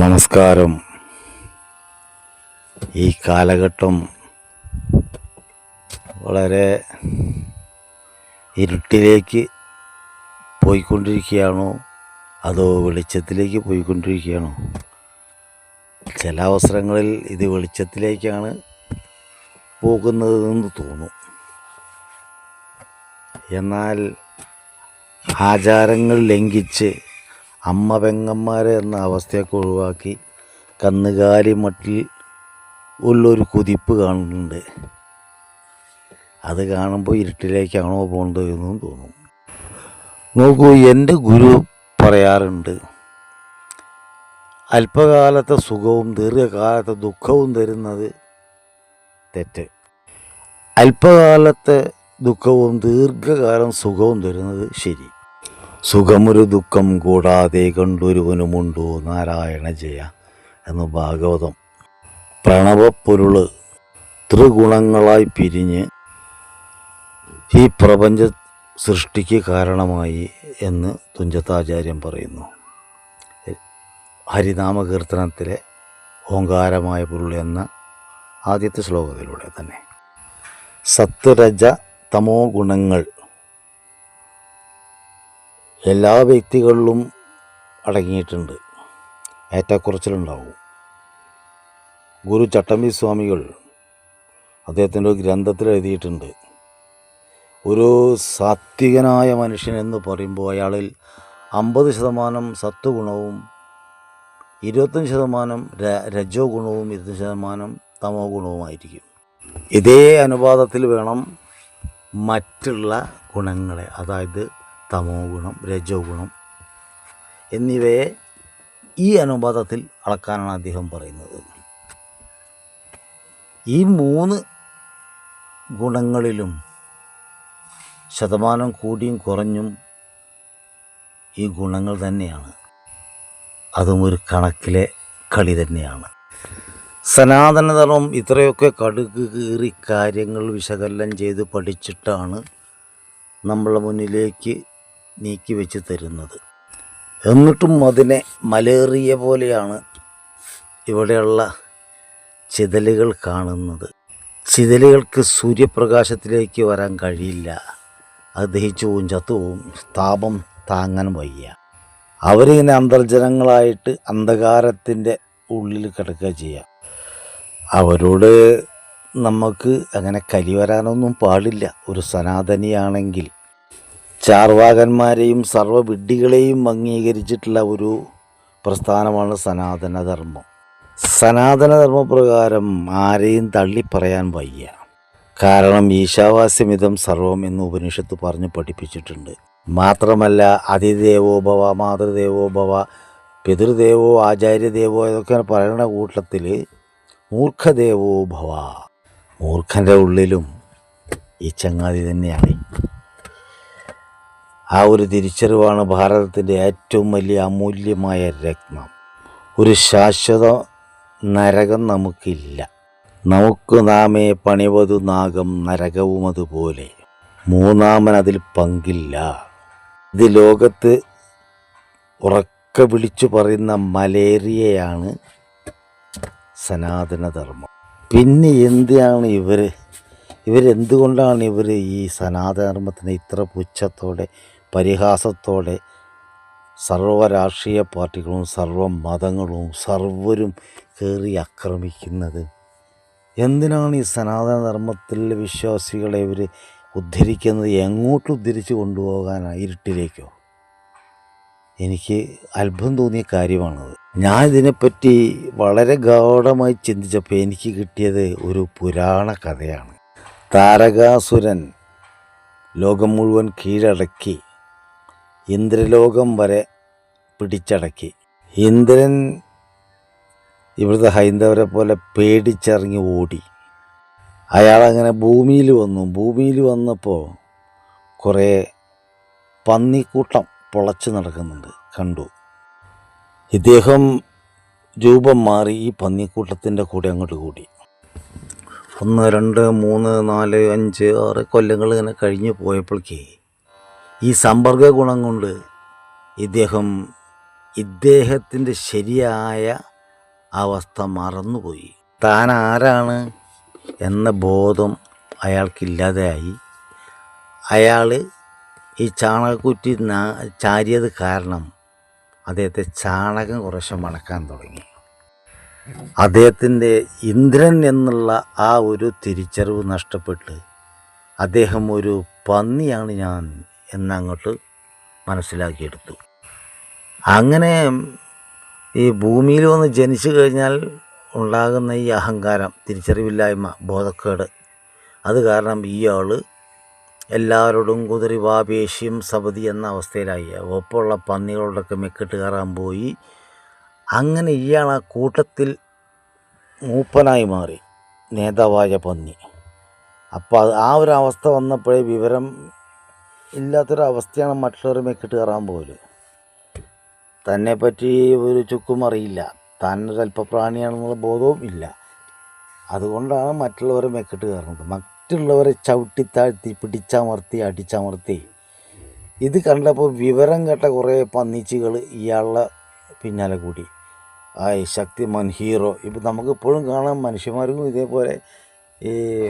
നമസ്കാരം. ഈ കാലഘട്ടം വളരെ ഇരുട്ടിലേക്ക് പോയിക്കൊണ്ടിരിക്കുകയാണോ? അതോ വെളിച്ചത്തിലേക്ക് പോയിക്കൊണ്ടിരിക്കുകയാണോ? ചില അവസരങ്ങളിൽ ഇത് വെളിച്ചത്തിലേക്കാണ് പോകുന്നതെന്ന് തോന്നും. എന്നാൽ ആചാരങ്ങൾ ലംഘിച്ച് അമ്മ പെങ്ങന്മാരെ എന്ന അവസ്ഥയൊക്കെ ഒഴിവാക്കി കന്നുകാലി മട്ടിൽ ഉള്ളൊരു കുതിപ്പ് കാണുന്നുണ്ട്. അത് കാണുമ്പോൾ ഇരുട്ടിലേക്കാണോ പോകേണ്ടത് എന്നും തോന്നും. നോക്കൂ എന്റെ ഗുരു പറയാറുണ്ട് അല്പകാലത്തെ സുഖവും ദീർഘകാലത്തെ ദുഃഖവും തരുന്നത് തെറ്റ്. അല്പകാലത്തെ ദുഃഖവും ദീർഘകാലം സുഖവും തരുന്നത് ശരി. സുഖമൊരു ദുഃഖം കൂടാതെ കണ്ടൊരുവനുമുണ്ടോ നാരായണ ജയ എന്ന് ഭാഗവതം. പ്രണവപ്പൊരുൾ ത്രിഗുണങ്ങളായി പിരിഞ്ഞ് ഈ പ്രപഞ്ച സൃഷ്ടിക്ക് കാരണമായി എന്ന് തുഞ്ചത്താചാര്യൻ പറയുന്നു. ഹരിനാമകീർത്തനത്തിലെ ഓങ്കാരമായ പൊരുൾ എന്ന ആദ്യത്തെ ശ്ലോകത്തിലൂടെ തന്നെ. സത്വരജ തമോ ഗുണങ്ങൾ എല്ലാ വ്യക്തികളിലും അടങ്ങിയിട്ടുണ്ട്. ഏറ്റക്കുറച്ചിലുണ്ടാവും. ഗുരു ചട്ടമ്പി സ്വാമികൾ അദ്ദേഹത്തിന്റെ ഒരു ഗ്രന്ഥത്തിൽ എഴുതിയിട്ടുണ്ട്. ഒരു സാത്വികനായ മനുഷ്യൻ എന്ന് പറയുമ്പോൾ അയാളിൽ അമ്പത് ശതമാനം സത്വഗുണവും ഇരുപത്തഞ്ച് ശതമാനം രജോ ഗുണവും ഇരുപത്തഞ്ച് ശതമാനം തമോ ഗുണവുമായിരിക്കും ഇതേ അനുപാതത്തിൽ വേണം മറ്റുള്ള ഗുണങ്ങളെ അതായത് തമോ ഗുണം രജോ ഗുണം എന്നിവയെ ഈ അനുപാതത്തിൽ അളക്കാനാണ് അദ്ദേഹം പറയുന്നത്. ഈ മൂന്ന് ഗുണങ്ങളിലും ശതമാനം കൂടിയും കുറഞ്ഞും ഈ ഗുണങ്ങൾ തന്നെയാണ്. അതും ഒരു കണക്കിലെ കളി തന്നെയാണ്. സനാതനധർമ്മം ഇത്രയൊക്കെ കടുക് കീറി കാര്യങ്ങൾ വിശകലനം ചെയ്ത് പഠിച്ചിട്ടാണ് നമ്മളെ മുന്നിലേക്ക് നീക്കി വെച്ച് തരുന്നത്. എന്നിട്ടും അതിനെ മലേറിയ പോലെയാണ് ഇവിടെയുള്ള ചിതലുകൾ കാണുന്നത്. ചിതലുകൾക്ക് സൂര്യപ്രകാശത്തിലേക്ക് വരാൻ കഴിയില്ല. അത് ദഹിച്ചു പോവും ചത്തുപോവും. താപം താങ്ങാൻ വയ്യ. അവരിങ്ങനെ അന്തർജനങ്ങളായിട്ട് അന്ധകാരത്തിന്റെ ഉള്ളിൽ കിടക്കുക ചെയ്യാം. അവരോട് നമുക്ക് അങ്ങനെ കലി വരാനൊന്നും പാടില്ല. ഒരു സനാതനിയാണെങ്കിൽ ചാർവാകന്മാരെയും സർവവിഡ്ഢികളെയും അംഗീകരിച്ചിട്ടുള്ള ഒരു പ്രസ്ഥാനമാണ് സനാതനധർമ്മം. സനാതനധർമ്മപ്രകാരം ആരെയും തള്ളിപ്പറയാൻ വയ്യ. കാരണം ഈശാവാസ്യമിതം സർവം എന്ന് ഉപനിഷത്ത് പറഞ്ഞ് പഠിപ്പിച്ചിട്ടുണ്ട്. മാത്രമല്ല അതിദേവോഭവ മാതൃദേവോഭവ പിതൃദേവോ ആചാര്യദേവോ ഇതൊക്കെ പറയുന്ന കൂട്ടത്തിൽ മൂർഖദേവോ ഭവ. മൂർഖന്റെ ഉള്ളിലും ഈ ചങ്ങാതി തന്നെയാണ്. ആ ഒരു തിരിച്ചറിവാണ് ഭാരതത്തിന്റെ ഏറ്റവും വലിയ അമൂല്യമായ രത്നം. ഒരു ശാശ്വത നരകം നമുക്കില്ല. നമുക്ക് നാമേ പണിവതു നാഗം നരകവും അതുപോലെ. മൂന്നാമൻ അതിൽ പങ്കില്ല. ഇത് ലോകത്ത് ഉറക്ക വിളിച്ചു പറയുന്ന മലേറിയയാണ് സനാതനധർമ്മം. പിന്നെ എന്തിനാണ് ഇവർ ഇവരെന്തുകൊണ്ടാണ് ഇവർ ഈ സനാതനധർമ്മത്തിനെ ഇത്ര പുച്ഛത്തോടെ പരിഹാസത്തോടെ സർവ രാഷ്ട്രീയ പാർട്ടികളും സർവ മതങ്ങളും സർവരും കയറി ആക്രമിക്കുന്നത്. എന്തിനാണ് ഈ സനാതനധർമ്മത്തിലെ വിശ്വാസികളെ ഇവർ ഉദ്ധരിക്കുന്നത്? എങ്ങോട്ട് ഉദ്ധരിച്ച് കൊണ്ടുപോകാനാണ് ഇരുട്ടിലേക്കോ എനിക്ക് അത്ഭുതം തോന്നിയ കാര്യമാണത്. ഞാൻ ഇതിനെപ്പറ്റി വളരെ ഗൗഢമായി ചിന്തിച്ചപ്പോൾ എനിക്ക് കിട്ടിയത് ഒരു പുരാണ കഥയാണ്. താരകാസുരൻ ലോകം മുഴുവൻ കീഴടക്കി ഇന്ദ്രലോകം വരെ പിടിച്ചടക്കി. ഇന്ദ്രൻ ഇവിടുത്തെ ഹൈന്ദവരെ പോലെ പേടിച്ചിറങ്ങി ഓടി. അയാളങ്ങനെ ഭൂമിയിൽ വന്നു. ഭൂമിയിൽ വന്നപ്പോൾ കുറേ പന്നിക്കൂട്ടം പൊളച്ച് നടക്കുന്നുണ്ട്. കണ്ടു. ഇദ്ദേഹം രൂപം മാറി ഈ പന്നിക്കൂട്ടത്തിന്റെ കൂടെ അങ്ങോട്ട് കൂടി. ഒന്ന് രണ്ട് മൂന്ന് നാല് അഞ്ച് ആറ് കൊല്ലങ്ങൾ ഇങ്ങനെ കഴിഞ്ഞ് പോയപ്പോഴേക്ക് ഈ സമ്പർക്ക ഗുണം കൊണ്ട് ഇദ്ദേഹം ഇദ്ദേഹത്തിന്റെ ശരിയായ അവസ്ഥ മറന്നുപോയി. താൻ ആരാണ് എന്ന ബോധം അയാൾക്കില്ലാതെയായി അയാൾ ഈ ചാണകക്കുറ്റി ചാരിയത് കാരണം അദ്ദേഹത്തെ ചാണകം കുറേശ്ശെ മണക്കാൻ തുടങ്ങി. അദ്ദേഹത്തിന്റെ ഇന്ദ്രൻ എന്നുള്ള ആ ഒരു തിരിച്ചറിവ് നഷ്ടപ്പെട്ട് അദ്ദേഹം ഒരു പന്നിയാണ് ഞാൻ എന്നങ്ങോട്ട് മനസ്സിലാക്കിയെടുത്തു. അങ്ങനെ ഈ ഭൂമിയിൽ വന്ന് ജനിച്ചു കഴിഞ്ഞാൽ ഉണ്ടാകുന്ന ഈ അഹങ്കാരം തിരിച്ചറിവില്ലായ്മ ബോധക്കേട് അത് കാരണം ഇയാൾ എല്ലാവരോടും കുതിരി വാപേഷ്യം സപതി എന്ന അവസ്ഥയിലായി. ഒപ്പമുള്ള പന്നികളോടൊക്കെ മെക്കിട്ട് കയറാൻ പോയി. അങ്ങനെ ഇയാൾ ആ കൂട്ടത്തിൽ മൂപ്പനായി മാറി നേതാവായ പന്നി. അപ്പോൾ ആ ഒരു അവസ്ഥ വന്നപ്പോഴേ വിവരം ഇല്ലാത്തൊരവസ്ഥയാണ് മറ്റുള്ളവർ മെക്കിട്ട് കയറാൻ പോകൽ. തന്നെ പറ്റി ഒരു ചുക്കും അറിയില്ല. താൻ അല്പപ്രാണിയാണെന്നുള്ള ബോധവും ഇല്ല. അതുകൊണ്ടാണ് മറ്റുള്ളവരെ മെക്കിട്ട് കയറുന്നത്. മറ്റുള്ളവരെ ചവിട്ടി താഴ്ത്തി പിടിച്ചമർത്തി അടിച്ചമർത്തി. ഇത് കണ്ടപ്പോൾ വിവരം കേട്ട കുറേ പന്നിച്ചുകൾ ഇയാളുടെ പിന്നാലെ കൂടി. ആ ശക്തിമാൻ ഹീറോ. ഇപ്പം നമുക്കിപ്പോഴും കാണാം മനുഷ്യന്മാർക്കും ഇതേപോലെ ഈ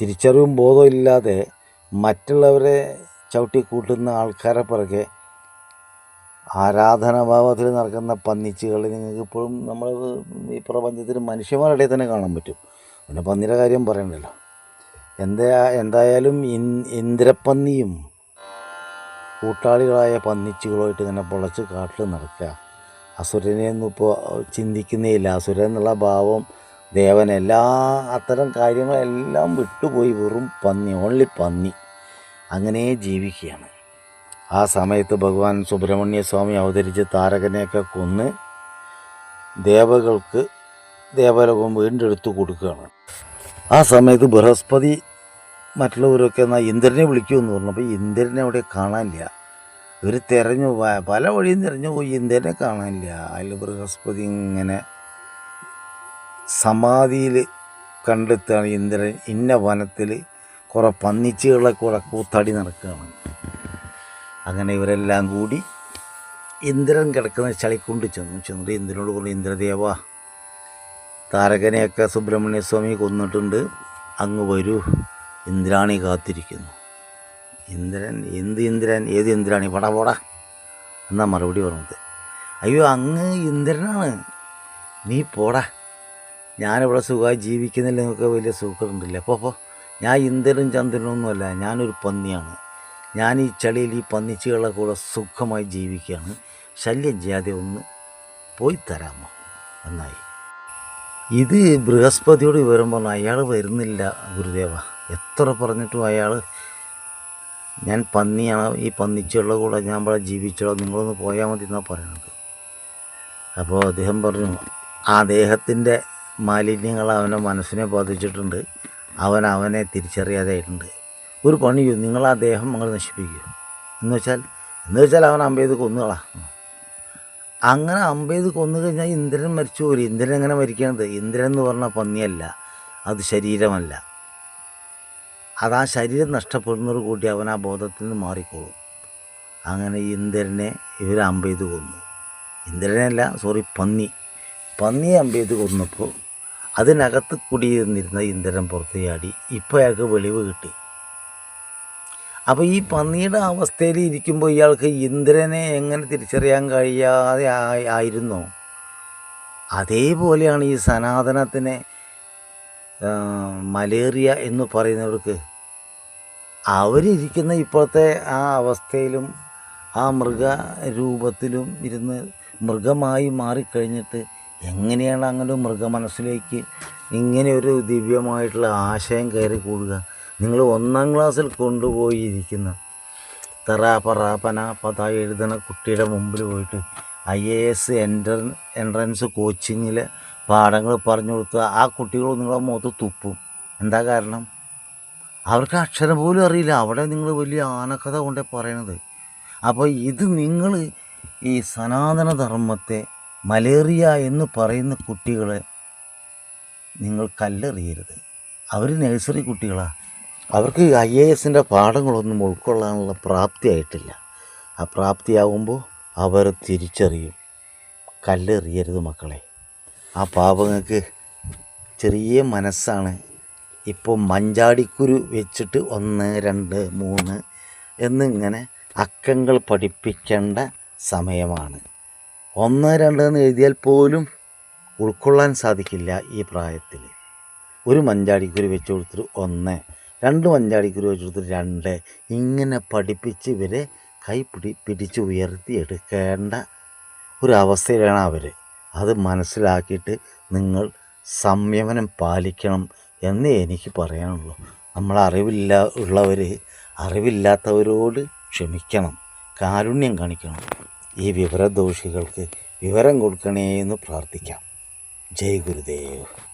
തിരിച്ചറിവും ബോധവും ഇല്ലാതെ മറ്റുള്ളവരെ ചവിട്ടി കൂട്ടുന്ന ആൾക്കാരെ പിറകെ ആരാധനാഭാവത്തിൽ നടക്കുന്ന പന്നിച്ചുകൾ നിങ്ങൾക്ക് ഇപ്പോഴും നമ്മൾ ഈ പ്രപഞ്ചത്തിൽ മനുഷ്യന്മാരുടെ തന്നെ കാണാൻ പറ്റും. പിന്നെ പന്നിയുടെ കാര്യം പറയണ്ടല്ലോ. എന്താ എന്തായാലും ഇൻ ഇന്ദ്രപ്പന്നിയും കൂട്ടാളികളായ പന്നിച്ചുകളുമായിട്ട് ഇങ്ങനെ പൊളച്ച് കാട്ടിൽ നടക്കുക. അസുരനെയൊന്നും ഇപ്പോൾ ചിന്തിക്കുന്നേ ഇല്ല അസുരൻ എന്നുള്ള ഭാവം ദേവൻ എല്ലാ അത്തരം കാര്യങ്ങളെല്ലാം വിട്ടുപോയി വെറും പന്നി ഓൺലി പന്നി. അങ്ങനെ ജീവിക്കുകയാണ്. ആ സമയത്ത് ഭഗവാൻ സുബ്രഹ്മണ്യ സ്വാമി അവതരിച്ച് താരകനെയൊക്കെ കൊന്ന് ദേവകൾക്ക് ദേവലോകം വീണ്ടെടുത്ത് കൊടുക്കുകയാണ്. ആ സമയത്ത് ബൃഹസ്പതി മറ്റുള്ളവരൊക്കെ എന്നാൽ ഇന്ദ്രനെ വിളിക്കുമെന്ന് പറഞ്ഞപ്പോൾ ഇന്ദ്രനെ അവിടെ കാണാനില്ല. ഇവർ തിരഞ്ഞു പല വഴിയും തിരഞ്ഞു പോയി ഇന്ദ്രനെ കാണാനില്ല. അതിൽ ബൃഹസ്പതി ഇങ്ങനെ സമാധിയിൽ കണ്ടെത്തുകയാണ് ഇന്ദ്രൻ. ഇന്ന വനത്തിൽ കുറേ പന്നിച്ചുകളെ കൂടെ കൂത്താടി നടക്കുകയാണ്. അങ്ങനെ ഇവരെല്ലാം കൂടി ഇന്ദ്രൻ കിടക്കുന്ന ചളിക്കൊണ്ട് ചെന്നു. ചെന്നിട്ട് ഇന്ദ്രനോട് പറഞ്ഞു ഇന്ദ്രദേവ താരകനെയൊക്കെ സുബ്രഹ്മണ്യ സ്വാമി കൊന്നിട്ടുണ്ട്. അങ്ങ് വരൂ. ഇന്ദ്രാണി കാത്തിരിക്കുന്നു. ഇന്ദ്രൻ? എന്ത് ഇന്ദ്രൻ? ഏത് ഇന്ദ്രാണി? പടാ പോടാ. എന്നാ മറുപടി പറഞ്ഞത്. അയ്യോ അങ്ങ് ഇന്ദ്രനാണ്. നീ പോടാ. ഞാനിവിടെ സുഖമായി ജീവിക്കുന്നില്ല എന്നൊക്കെ വലിയ സുഖമുണ്ടല്ലേ അപ്പോൾ അപ്പോൾ ഞാൻ ഇന്ദ്രനും ചന്ദ്രനും ഒന്നുമല്ല ഞാനൊരു പന്നിയാണ്. ഞാൻ ഈ ചളിയിൽ ഈ പന്നിച്ചുകളെ കൂടെ സുഖമായി ജീവിക്കുകയാണ്. ശല്യം ചെയ്യാതെ ഒന്ന് പോയി തരാമോ? എന്നായി ഇത് ബൃഹസ്പതിയോട് വിവരം പറഞ്ഞു അയാൾ വരുന്നില്ല ഗുരുദേവ. എത്ര പറഞ്ഞിട്ടും അയാൾ ഞാൻ പന്നിയാണ് ഈ പന്നിച്ചുള്ള കൂടെ ഞാൻ ഇവിടെ ജീവിച്ചോളൂ നിങ്ങളൊന്ന് പോയാൽ മതി എന്നാണ് പറയണത് അപ്പോൾ അദ്ദേഹം പറഞ്ഞു ആ ദേഹത്തിന്റെ മാലിന്യങ്ങൾ അവന്റെ മനസ്സിനെ ബാധിച്ചിട്ടുണ്ട്. അവൻ അവനെ തിരിച്ചറിയാതെയായിട്ടുണ്ട്. ഒരു പണി ചെയ്യും. നിങ്ങൾ ആ ദേഹം നിങ്ങൾ നശിപ്പിക്കുക എന്ന് വെച്ചാൽ എന്ന് വെച്ചാൽ അവൻ അമ്പേത് കൊന്നുകളാ. അങ്ങനെ അമ്പേത് കൊന്നു കഴിഞ്ഞാൽ ഇന്ദ്രൻ മരിച്ചു പോലും ഇന്ദ്രൻ എങ്ങനെ മരിക്കണത്? ഇന്ദ്രൻ എന്ന് പറഞ്ഞാൽ പന്നിയല്ല. അത് ശരീരമല്ല. അത് ആ ശരീരം നഷ്ടപ്പെടുന്നതോട് കൂടി അവൻ ആ ബോധത്തിൽ നിന്ന് മാറിക്കോളും. അങ്ങനെ ഇന്ദ്രനെ ഇവർ അമ്പെയ്ത് കൊന്നു. ഇന്ദ്രനല്ല സോറി പന്നി. പന്നിയെ അമ്പെയ്ത് കൊന്നപ്പോൾ അതിനകത്ത് കുടിയിരുന്നിരുന്ന ഇന്ദ്രൻ പുറത്ത് ചാടി. ഇപ്പോൾ അയാൾക്ക് വെളിവ് കിട്ടി. അപ്പോൾ ഈ പന്നിയുടെ അവസ്ഥയിൽ ഇരിക്കുമ്പോൾ ഇയാൾക്ക് ഇന്ദ്രനെ എങ്ങനെ തിരിച്ചറിയാൻ കഴിയാതെ ആയി- ആയിരുന്നോ? അതേപോലെയാണ് ഈ സനാതനത്തിനെ മലേറിയ എന്ന് പറയുന്നവർക്ക്. അവരിരിക്കുന്ന ഇപ്പോഴത്തെ ആ അവസ്ഥയിലും ആ മൃഗ രൂപത്തിലും ഇരുന്ന് മൃഗമായി മാറിക്കഴിഞ്ഞിട്ട് എങ്ങനെയാണ് അങ്ങനെ മൃഗ മനസ്സിലേക്ക് ഇങ്ങനെ ഒരു ദിവ്യമായിട്ടുള്ള ആശയം കയറി കൂടുക? നിങ്ങൾ ഒന്നാം ക്ലാസ്സിൽ കൊണ്ടുപോയിരിക്കുന്ന തെറാ പറ പന പത എഴുതുന്ന കുട്ടിയുടെ മുമ്പിൽ പോയിട്ട് ഐ എ എസ് എൻട്ര എൻട്രൻസ് കോച്ചിങ്ങിലെ പാഠങ്ങൾ പറഞ്ഞു കൊടുക്കുക. ആ കുട്ടികൾ നിങ്ങളെ മുഖത്ത് തുപ്പും. എന്താ കാരണം? അവർക്ക് അക്ഷരം പോലും അറിയില്ല. അവിടെ നിങ്ങൾ വലിയ ആനക്കഥ കൊണ്ടേ പറയണത്. അപ്പോൾ ഇത് നിങ്ങൾ ഈ സനാതന ധർമ്മത്തെ മലേറിയ എന്ന് പറയുന്ന കുട്ടികളെ നിങ്ങൾ കല്ലെറിയരുത്. അവർ നഴ്സറി കുട്ടികളാണ് അവർക്ക് ഐ എ എസിന്റെ പാഠങ്ങളൊന്നും ഉൾക്കൊള്ളാനുള്ള പ്രാപ്തിയായിട്ടില്ല. ആ പ്രാപ്തിയാകുമ്പോൾ അവർ തിരിച്ചറിയും. കല്ലെറിയരുത് മക്കളെ. ആ പാവങ്ങൾക്ക് ചെറിയ മനസ്സാണ്. ഇപ്പോൾ മഞ്ചാടിക്കുരു വെച്ചിട്ട് ഒന്ന് രണ്ട് മൂന്ന് എന്നിങ്ങനെ അക്കങ്ങൾ പഠിപ്പിക്കേണ്ട സമയമാണ്. ഒന്ന് രണ്ട് എന്ന് എഴുതിയാൽ പോലും ഉൾക്കൊള്ളാൻ സാധിക്കില്ല ഈ പ്രായത്തിൽ. ഒരു മഞ്ചാടിക്കുരു വെച്ച് കൊടുത്തിട്ട് ഒന്ന് രണ്ട് മഞ്ചാടിക്കുരു വെച്ച് കൊടുത്തിട്ട് രണ്ട്. ഇങ്ങനെ പഠിപ്പിച്ച് ഇവരെ കൈ പിടി പിടിച്ച് ഉയർത്തി എടുക്കേണ്ട ഒരു അവസ്ഥയിലാണ് അവർ അത് മനസ്സിലാക്കിയിട്ട് നിങ്ങൾ സംയമനം പാലിക്കണം എന്നേ എനിക്ക് പറയാനുള്ളൂ. നമ്മൾ അറിവില്ല ഉള്ളവർ അറിവില്ലാത്തവരോട് ക്ഷമിക്കണം. കാരുണ്യം കാണിക്കണം. ഈ വിവരദോഷികൾക്ക് വിവരം കൊടുക്കണേ എന്ന് പ്രാർത്ഥിക്കാം. ജയ് ഗുരുദേവ്.